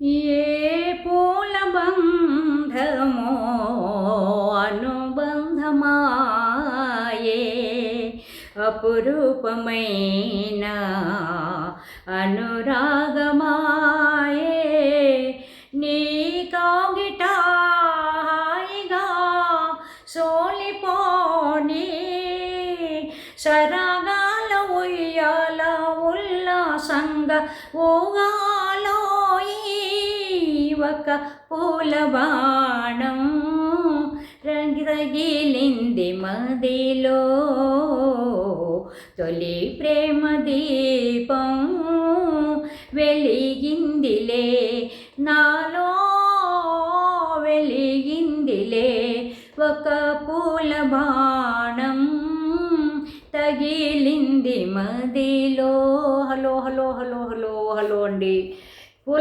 ఏ పూల బంధమో అనుబంధమాయే అపురూపమైన అనురాగమాయే. నీ కాగిట హాయిగా సోలిపోని సరగాల ఉయ్యాల ఉల్లాసంగా ఊగా ఒక పూల బాణం మదిలో. తొలి ప్రేమ దీపం వెలిగిందిలే నాలో వెలిగిందిలే. ఒక పూల బాణం తగిలింది మదిలో.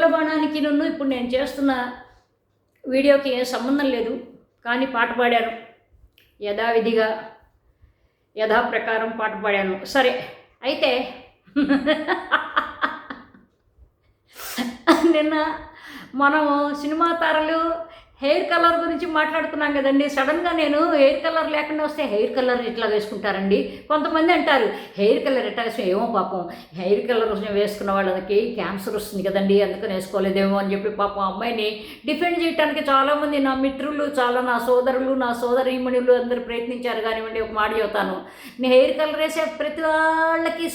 పూల బాణానికి నన్ను ఇప్పుడు నేను చేస్తున్న వీడియోకి ఏం సంబంధం లేదు. కానీ పాట పాడాను. యథావిధిగా యథాప్రకారం పాట పాడాను. సరే అయితే నిన్న మనం సినిమా తారలు హెయిర్ కలర్ గురించి మాట్లాడుకున్నాం కదండి. సడన్గా నేను హెయిర్ కలర్ లేకుండా వస్తే హెయిర్ కలర్ ఇట్లా వేసుకుంటారండి. కొంతమంది అంటారు హెయిర్ కలర్ ఎట్లా వేసుకుని ఏమో పాపం. హెయిర్ కలర్ వేసుకున్న వాళ్ళకి క్యాన్సర్ వస్తుంది కదండి. అందుకని వేసుకోలేదేమో అని చెప్పి పాపం అమ్మాయిని డిఫెండ్ చేయడానికి చాలామంది నా మిత్రులు చాలా నా సోదరులు నా సోదరీమణులు అందరూ ప్రయత్నించారు కానివ్వండి. ఒక మాట చెబుతాను. నేను హెయిర్ కలర్ వేసే ప్రతి వాళ్ళకి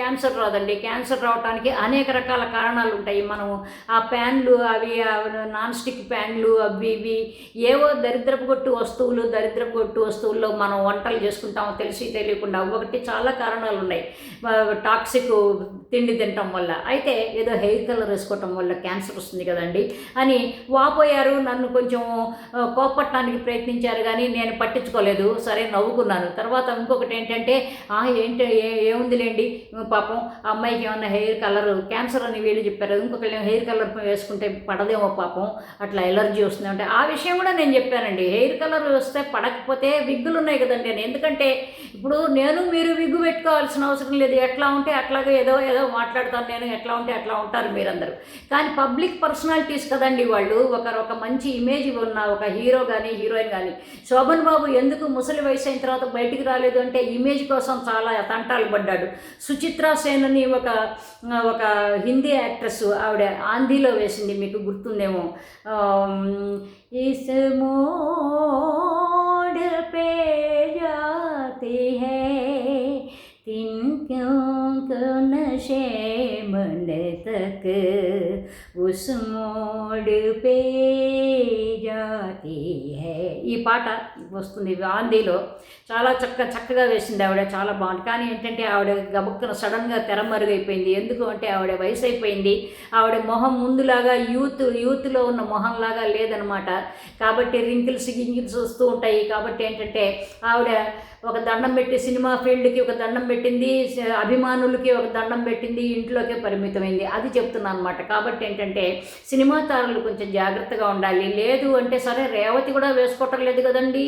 క్యాన్సర్ రాదండి. క్యాన్సర్ రావడానికి అనేక రకాల కారణాలు ఉంటాయి. మనం ఆ ప్యాన్లు అవి నాన్ స్టిక్ ప్యాన్లు అవి ఇవి ఏవో దరిద్రపు కొట్టు వస్తువులు దరిద్రపు కొట్టు వస్తువుల్లో మనం వంటలు చేసుకుంటామో తెలిసి తెలియకుండా ఒకటి చాలా కారణాలు ఉన్నాయి టాక్సిక్ తిండి తినటం వల్ల. అయితే ఏదో హెయిర్ కలర్ వేసుకోవటం వల్ల క్యాన్సర్ వస్తుంది కదండి అని వాపోయారు. నన్ను కొంచెం ఆ, కోపట్టడానికి ప్రయత్నించారు కానీ నేను పట్టించుకోలేదు. సరే నవ్వుకున్నాను. తర్వాత ఇంకొకటి ఏంటంటే ఏంటి ఏ ఏముందిలేండి? పాపం ఆ అమ్మాయికి ఏమన్నా హెయిర్ కలర్ క్యాన్సర్ అని వీళ్ళు చెప్పారు. ఇంకొకళ్ళు హెయిర్ కలర్ వేసుకుంటే పడదేమో పాపం. అట్లా ఎలర్జీ వస్తుంది. అంటే ఆ విషయం కూడా నేను చెప్పానండి. హెయిర్ కలర్ వస్తే పడకపోతే విగ్గులు ఉన్నాయి కదండి నేను ఎందుకంటే ఇప్పుడు నేను మీరు విగ్గు పెట్టుకోవాల్సిన అవసరం లేదు. ఎట్లా ఉంటే అట్లాగే ఏదో ఏదో మాట్లాడతాను నేను. ఎట్లా ఉంటే అట్లా ఉంటారు మీరందరూ. కానీ పబ్లిక్ పర్సనాలిటీస్ కదండి వాళ్ళు. ఒకరు ఒక మంచి ఇమేజ్ ఉన్న ఒక హీరో కానీ హీరోయిన్ కానీ శోభన్ బాబు ఎందుకు ముసలి వయసు అయిన తర్వాత బయటికి రాలేదు అంటే ఇమేజ్ కోసం చాలా తంటాలు పడ్డాడు. సుచిత్రా సేన్ అని ఒక ఒక హిందీ యాక్ట్రెస్ ఆవిడ ఆంధీలో వేసింది. మీకు గుర్తుందేమో. इस मोड़ पे जाते को नशे मन तक उस मोड़ पे जाती है ఈ పాట వస్తుంది ఆంధీలో చాలా చక్క చక్కగా వేసింది ఆవిడ చాలా బాగుంది కానీ ఏంటంటే ఆవిడ గబుక్కున సడన్గా తెరమరుగైపోయింది ఎందుకు అంటే ఆవిడ వయసు అయిపోయింది ఆవిడ మొహం ముందులాగా యూత్ యూత్లో ఉన్న మొహంలాగా లేదనమాట కాబట్టి రింకిల్స్ గింకిల్స్ వస్తూ ఉంటాయి కాబట్టి ఏంటంటే ఆవిడ ఒక దండం పెట్టి సినిమా ఫీల్డ్కి ఒక దండం పెట్టింది స- అభిమానులకి ఒక దండం పెట్టింది ఇంట్లోకే పరిమితమైంది. అది చెప్తున్నాను అనమాట కాబట్టి ఏంటంటే సినిమా తారలు కొంచెం జాగ్రత్తగా ఉండాలి. లేదు అంటే సరే రేవతి కూడా వేసుకోవటం లేదు కదండి.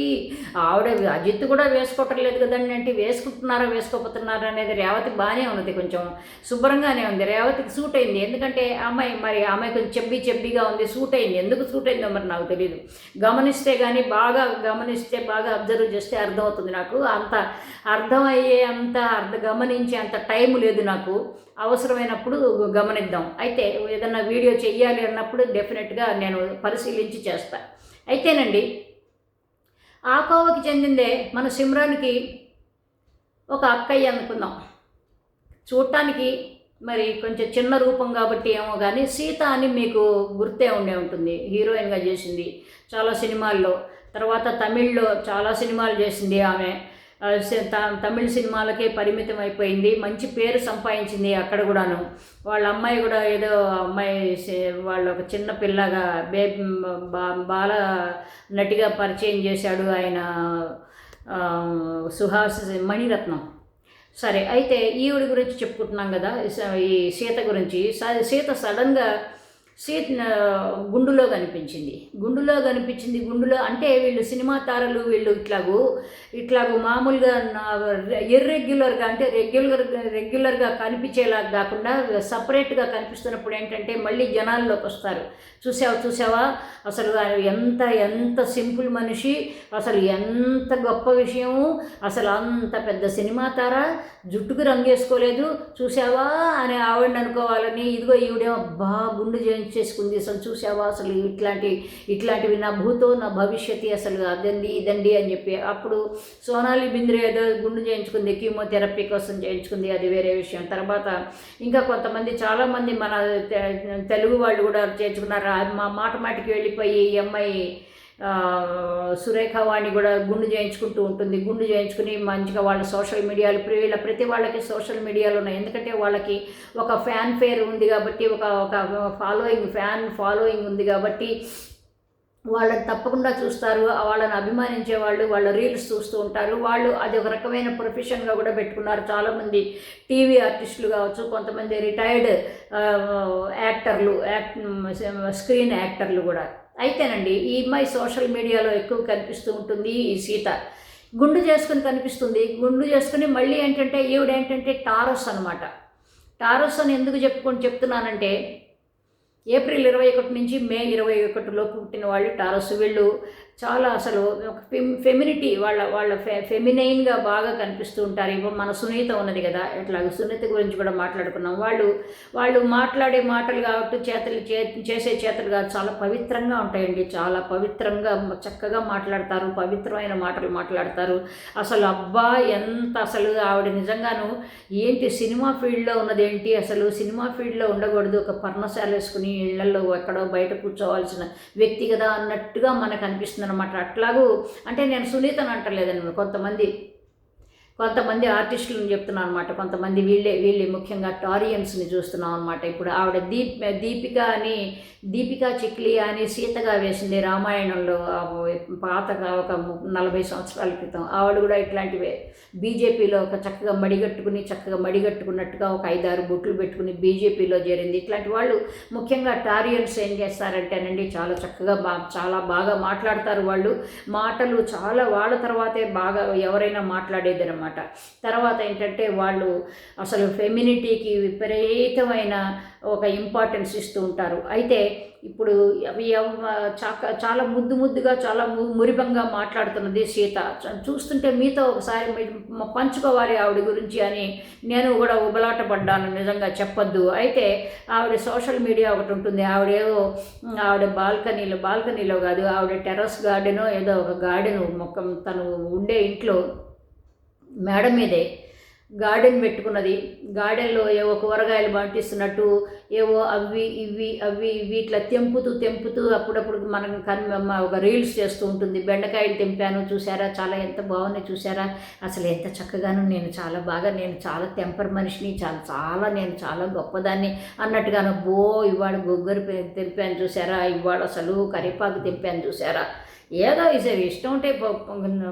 ఆవిడ అజిత్ కూడా వేసుకోవటం లేదు కదండి అంటే వేసుకుంటున్నారా వేసుకోపోతున్నారా అనేది రేవతి బాగానే ఉన్నది కొంచెం. శుభ్రంగానే ఉంది. రేవతికి సూట్ అయింది. ఎందుకంటే అమ్మాయి మరి అమ్మాయి కొంచెం చెబ్బి చెబ్బిగా ఉంది. సూట్ అయింది. ఎందుకు సూట్ అయిందో మరి నాకు తెలియదు గమనిస్తే కానీ బాగా గమనిస్తే బాగా అబ్జర్వ్ చేస్తే అర్థమవుతుంది నాకు. అంత అర్థమయ్యే అంత అర్థ గమనించే అంత టైం లేదు నాకు. అవసరమైనప్పుడు గమనిద్దాం. అయితే ఏదన్నా వీడియో చెయ్యాలి అన్నప్పుడు డెఫినెట్గా నేను పరిశీలించి చేస్తా. అయితేనండి ఆకోవకి చెందిందే మన సిమ్రాన్కి ఒక అక్కయ్య అనుకుందాం. చూడటానికి మరి కొంచెం చిన్న రూపం కాబట్టి ఏమో కానీ సీత అని మీకు గుర్తే ఉండే ఉంటుంది. హీరోయిన్గా చేసింది చాలా సినిమాల్లో. తర్వాత తమిళ్ళో చాలా సినిమాలు చేసింది ఆమె. తమిళ సినిమాలకే పరిమితం అయిపోయింది. మంచి పేరు సంపాదించింది అక్కడ కూడాను. వాళ్ళ అమ్మాయి కూడా ఏదో అమ్మాయి వాళ్ళ ఒక చిన్న పిల్లగా బే బా బాల నటిగా పరిచయం చేశాడు ఆయన సుహాస్ మణిరత్నం. సరే అయితే ఈవిడ గురించి చెప్పుకుంటున్నాం కదా స- ఈ సీత గురించి. స- సీత సడన్గా సీట్ గుండులో కనిపించింది. గుండులో కనిపించింది. గుండులో అంటే వీళ్ళు సినిమా తారలు వీళ్ళు ఇట్లాగూ ఇట్లాగూ మామూలుగా ఇర్రెగ్యులర్గా అంటే రెగ్యులర్ రెగ్యులర్గా కనిపించేలా కాకుండా సపరేట్గా కనిపిస్తున్నప్పుడు ఏంటంటే మళ్ళీ జనాల్లోకి వస్తారు. చూసావా చూసావా? అసలు ఎంత ఎంత సింపుల్ మనిషి అసలు ఎంత గొప్ప విషయము అసలు అంత పెద్ద సినిమా తార జుట్టుకు రంగేసుకోలేదు. చూసావా? అని ఆవిడని అనుకోవాలని ఇదిగో ఈవిడేమో బా గుండు చేసుకుంది అసలు చూసావా అసలు ఇట్లాంటి ఇట్లాంటివి నా భూతో నా భవిష్యత్తు అసలు అదండి ఇదండి అని చెప్పి అప్పుడు సోనాలి బింద్రే ఏదో గుండు చేయించుకుంది కీమోథెరపీ కోసం చేయించుకుంది అది వేరే విషయం. తర్వాత ఇంకా కొంతమంది చాలామంది మన తెలుగు వాళ్ళు కూడా చేర్చుకున్నారు మా మాట మాటికి వెళ్ళిపోయి ఈ అమ్మాయి సురేఖ వాణి కూడా గుండు చేయించుకుంటూ ఉంటుంది. గుండు చేయించుకుని మంచిగా వాళ్ళ సోషల్ మీడియాలు వీళ్ళ ప్రతి వాళ్ళకి సోషల్ మీడియాలు ఉన్నాయి. ఎందుకంటే వాళ్ళకి ఒక ఫ్యాన్ ఫేర్ ఉంది కాబట్టి ఒక ఒక ఫాలోయింగ్ ఫ్యాన్ ఫాలోయింగ్ ఉంది కాబట్టి వాళ్ళని తప్పకుండా చూస్తారు. వాళ్ళని అభిమానించే వాళ్ళు వాళ్ళ రీల్స్ చూస్తూ ఉంటారు. వాళ్ళు అది ఒక రకమైన ప్రొఫెషన్గా కూడా పెట్టుకున్నారు. చాలామంది టీవీ ఆర్టిస్టులు కావచ్చు కొంతమంది రిటైర్డ్ యాక్టర్లు యాక్ట్ స్క్రీన్ యాక్టర్లు కూడా. అయితేనండి ఈ అమ్మాయి సోషల్ మీడియాలో ఎక్కువ కనిపిస్తూ ఉంటుంది ఈ సీత. గుండు చేసుకుని కనిపిస్తుంది. గుండు చేసుకుని మళ్ళీ ఏంటంటే ఈవిడ ఏంటంటే టారస్ అనమాట టారస్ అని ఎందుకు చెప్పుకొని చెప్తున్నానంటే ఏప్రిల్ ఇరవై ఒకటి నుంచి మే ఇరవై ఒకటిలోపు పుట్టిన వాళ్ళు టారస్. వీళ్ళు చాలా అసలు ఒక ఫెమ్ ఫెమినిటీ వాళ్ళ వాళ్ళ ఫె ఫెమినైన్గా బాగా కనిపిస్తూ ఉంటారు. ఇప్పుడు మన సునీత ఉన్నది కదా ఇట్లా సునీత గురించి కూడా మాట్లాడుకున్నాం. వాళ్ళు వాళ్ళు మాట్లాడే మాటలు కాబట్టి చేతలు చే చేసే చేతలు కాదు చాలా పవిత్రంగా ఉంటాయండి. చాలా పవిత్రంగా చక్కగా మాట్లాడతారు పవిత్రమైన మాటలు మాట్లాడతారు. అసలు అబ్బా ఎంత అసలు ఆవిడ నిజంగాను ఏంటి సినిమా ఫీల్డ్లో ఉన్నదేంటి? అసలు సినిమా ఫీల్డ్లో ఉండకూడదు. ఒక పర్ణశాల వేసుకుని ఇళ్ళలో ఎక్కడో బయట కూర్చోవాల్సిన వ్యక్తి కదా అన్నట్టుగా మనకు అనిపిస్తుంది. అనమాట అట్లాగూ అంటే నేను సునీతను అంటలేదండి కొంతమంది. కొంతమంది ఆర్టిస్టులను చెప్తున్నాను అనమాట కొంతమంది వీళ్ళే వీళ్ళే ముఖ్యంగా టారియన్స్ని చూస్తున్నాం అనమాట ఇప్పుడు ఆవిడ దీప్ దీపిక అని దీపికా చిక్లి అని సీతగా వేసింది రామాయణంలో. పాతగా ఒక నలభై సంవత్సరాల క్రితం. ఆవిడ కూడా ఇట్లాంటివే. బీజేపీలో ఒక చక్కగా మడిగట్టుకుని చక్కగా మడిగట్టుకున్నట్టుగా ఒక ఐదారు బొట్లు పెట్టుకుని బీజేపీలో చేరింది. ఇట్లాంటి వాళ్ళు ముఖ్యంగా టారియన్స్ ఏం చేస్తారంటేనండి చాలా చక్కగా బా చాలా బాగా మాట్లాడతారు వాళ్ళు. మాటలు చాలా వాళ్ళ తర్వాతే బాగా ఎవరైనా మాట్లాడేదనమాట. అనమాట తర్వాత ఏంటంటే వాళ్ళు అసలు ఫెమినిటీకి విపరీతమైన ఒక ఇంపార్టెన్స్ ఇస్తూ ఉంటారు. అయితే ఇప్పుడు అవి చాక చాలా ముద్దు ముద్దుగా చాలా మురిభంగా మురిపంగా మాట్లాడుతున్నది సీత. చూస్తుంటే మీతో ఒకసారి పంచుకోవాలి ఆవిడ గురించి అని నేను కూడా ఉబలాట పడ్డాను నిజంగా చెప్పొద్దు. అయితే ఆవిడ సోషల్ మీడియా ఒకటి ఉంటుంది. ఆవిడేదో ఆవిడ బాల్కనీలో బాల్కనీలో కాదు ఆవిడ టెర్రస్ గార్డెనో ఏదో ఒక గార్డెన్ మొక్క తను ఉండే ఇంట్లో మేడ మీదే గార్డెన్ పెట్టుకున్నది. గార్డెన్లో ఏవో కూరగాయలు పంటిస్తున్నట్టు ఏవో అవి ఇవి అవి ఇవి ఇట్లా తెంపుతూ తెంపుతూ అప్పుడప్పుడు మనం కన్ ఒక రీల్స్ చేస్తూ ఉంటుంది. బెండకాయలు తెంపాను చూసారా చాలా ఎంత బాగున్నాయి చూసారా అసలు ఎంత చక్కగాను నేను చాలా బాగా నేను చాలా టెంపర్ మనిషిని చాలా చాలా నేను చాలా గొప్పదాన్ని అన్నట్టుగాను బో ఇవాడు గొగ్గరు తెంపాను చూసారా ఇవాడు అసలు కరివేపాకు తెంపాను చూసారా ఏదో ఇసే ఇష్టం ఉంటే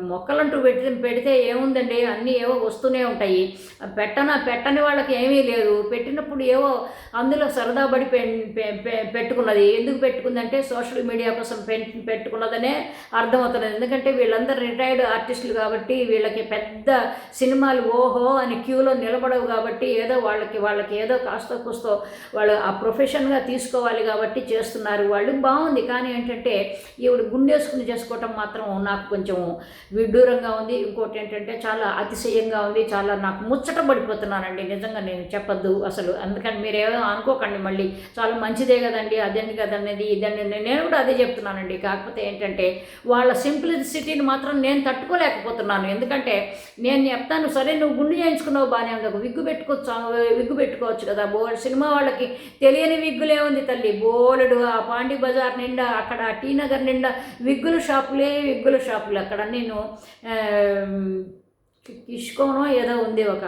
మొక్కలంటూ పెట్టి పెడితే ఏముందండి? అన్నీ ఏవో వస్తూనే ఉంటాయి. పెట్టన పెట్టని వాళ్ళకి ఏమీ లేదు. పెట్టినప్పుడు ఏవో అందులో సరదా పడి పె- పె- పెట్టుకున్నది. ఎందుకు పెట్టుకుందంటే సోషల్ మీడియా కోసం పె- పెట్టుకున్నదనే అర్థమవుతుంది ఎందుకంటే వీళ్ళందరూ రిటైర్డ్ ఆర్టిస్టులు కాబట్టి వీళ్ళకి పెద్ద సినిమాలు ఓహో అని క్యూలో నిలబడవు కాబట్టి ఏదో వాళ్ళకి వాళ్ళకి ఏదో కాస్తో కూస్తో వాళ్ళు ఆ ప్రొఫెషన్గా తీసుకోవాలి కాబట్టి చేస్తున్నారు. వాళ్ళు బాగుంది. కానీ ఏంటంటే ఈవిడ గుండేసుకుని చేసుకోవటం మాత్రం నాకు కొంచెం విడ్డూరంగా ఉంది. ఇంకోటి ఏంటంటే చాలా అతిశయంగా ఉంది. చాలా నాకు ముచ్చట పడిపోతున్నానండి. నిజంగా నేను చెప్పొద్దు అసలు. అందుకని మీరు అనుకోకండి మళ్ళీ. చాలా మంచిదే కదండి. అదండి కదనేది ఇదండి నేను కూడా అదే చెప్తున్నానండి. కాకపోతే ఏంటంటే వాళ్ళ సింప్లిసిటీని మాత్రం నేను తట్టుకోలేకపోతున్నాను. ఎందుకంటే నేను చెప్తాను సరే నువ్వు గుండు చేయించుకున్నావు బాగానే ఉంది. ఒక విగ్గు పెట్టుకోవచ్చు విగ్గు పెట్టుకోవచ్చు కదా. బో సినిమా వాళ్ళకి తెలియని విగ్గులే ఉంది తల్లి. బోలెడు ఆ పాండి బజార్ నిండా అక్కడ టీ నగర్ నిండా విగ్గులు షాపులే ఎగ్గుల షాపులు అక్కడ. నేను కిష్కోనో ఏదో ఉంది ఒక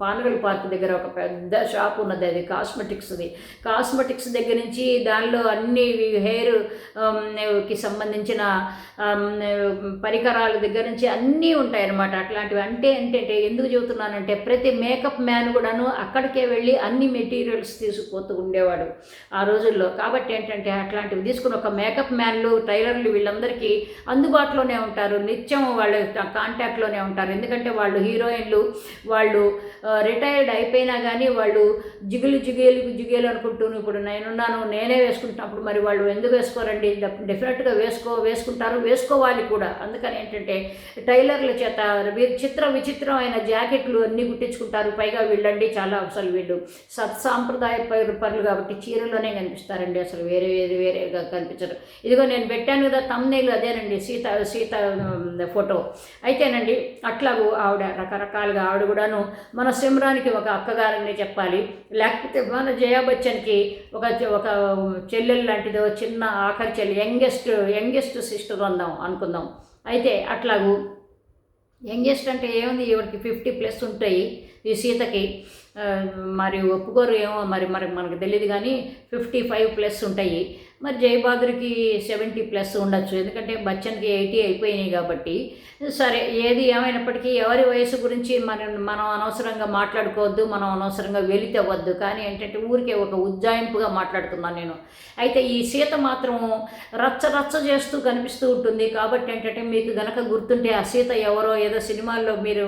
పానగల్ పార్క్ దగ్గర ఒక పెద్ద షాప్ ఉన్నది అది కాస్మెటిక్స్ది కాస్మెటిక్స్ దగ్గర నుంచి దానిలో అన్ని హెయిర్కి సంబంధించిన పరికరాల దగ్గర నుంచి అన్నీ ఉంటాయన్నమాట. అట్లాంటివి అంటే ఏంటంటే ఎందుకు చెబుతున్నానంటే ప్రతి మేకప్ మ్యాన్ కూడాను అక్కడికే వెళ్ళి అన్ని మెటీరియల్స్ తీసుకుపోతూ ఉండేవాడు ఆ రోజుల్లో. కాబట్టి ఏంటంటే అట్లాంటివి తీసుకుని ఒక మేకప్ మ్యాన్లు టైలర్లు వీళ్ళందరికీ అందుబాటులోనే ఉంటారు. నిత్యం వాళ్ళ కాంటాక్ట్లోనే ఉంటారు. ఎందుకంటే వాళ్ళు హీరోయిన్లు వాళ్ళు రిటైర్డ్ అయిపోయినా కానీ వాళ్ళు జిగులు జిగేలు జిగేలు అనుకుంటూ ఇప్పుడు నేనున్నాను నేనే వేసుకుంటున్నప్పుడు మరి వాళ్ళు ఎందుకు వేసుకోరండి? డెఫినెట్గా వేసుకో వేసుకుంటారు వేసుకోవాలి కూడా. అందుకని ఏంటంటే టైలర్ల చేత చిత్ర విచిత్రమైన జాకెట్లు అన్నీ కుట్టించుకుంటారు. పైగా వీళ్ళండి చాలా అసలు వీళ్ళు సత్సాంప్రదాయ పరు పరులు కాబట్టి చీరలోనే కనిపిస్తారండి. అసలు వేరే వేరే వేరేగా కనిపించరు. ఇదిగో నేను పెట్టాను కదా తమ్నేలు అదేనండి సీత సీత ఫోటో అయితేనండి అట్లాగూ ఆవిడ రకరకాలుగా ఆవిడ కూడాను మన సిమ్రానికి ఒక అక్కగారని చెప్పాలి. లేకపోతే మన జయా బచ్చన్కి ఒక ఒక చెల్లెలు లాంటిదో చిన్న ఆఖరి చెల్లి యంగెస్ట్ యంగెస్ట్ సిస్టర్ అందాం అనుకుందాం. అయితే అట్లాగూ యంగెస్ట్ అంటే ఏముంది? ఈవిడికి ఫిఫ్టీ ప్లస్ ఉంటాయి. ఈ సీతకి మరి ఒప్పుకోరు ఏమో మరి మరి మనకు తెలియదు కానీ ఫిఫ్టీ ఫైవ్ ప్లస్ ఉంటాయి. మరి జయబాదురికి సెవెంటీ ప్లస్ ఉండొచ్చు. ఎందుకంటే బచ్చన్కి ఎయిటీ అయిపోయినాయి కాబట్టి. సరే ఏది ఏమైనప్పటికీ ఎవరి వయసు గురించి మనం మనం అనవసరంగా మాట్లాడుకోవద్దు మనం అనవసరంగా వెలితవ్వద్దు. కానీ ఏంటంటే ఊరికే ఒక ఉజ్జాయింపుగా మాట్లాడుతున్నాను నేను. అయితే ఈ సీత మాత్రం రచ్చ రచ్చ చేస్తూ కనిపిస్తూ ఉంటుంది. కాబట్టి ఏంటంటే మీకు గనక గుర్తుంటే ఆ సీత ఎవరో ఏదో సినిమాల్లో మీరు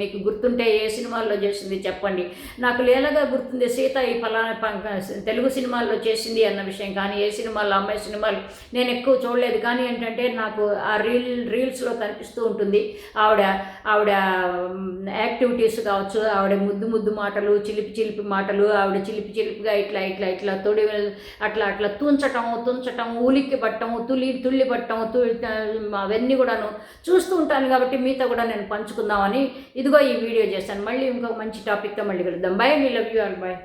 మీకు గుర్తుంటే ఏ సినిమా సినిమాల్లో చేసింది చెప్పండి. నాకు లీలగా గుర్తుంది సీత ఈ ఫలానా ప- తెలుగు సినిమాల్లో చేసింది అన్న విషయం. కానీ ఏ సినిమాల్లో అమ్మాయి సినిమాలు నేను ఎక్కువ చూడలేదు. కానీ ఏంటంటే నాకు ఆ రీల్ రీల్స్లో కనిపిస్తూ ఉంటుంది. ఆవిడ ఆవిడ యాక్టివిటీస్ కావచ్చు ఆవిడ ముద్దు ముద్దు మాటలు చిలిపి చిలిపి మాటలు ఆవిడ చిలిపి చిలిపిగా ఇట్లా ఇట్లా ఇట్లా తొడి అట్లా అట్లా తుంచటము తుంచటం ఉలిక్కి పట్టము తులి తుల్లి పట్టము తు అవన్నీ కూడాను చూస్తూ ఉంటాను కాబట్టి మీతో కూడా నేను పంచుకుందామని ఇదిగో ఈ వీడియో చేశాను. మళ్ళీ ఇంకొక మంచి టాపిక్తో మళ్ళీ కలుద్దాం. బాయ్ మీ లవ్ యూ ఆల్ బాయ్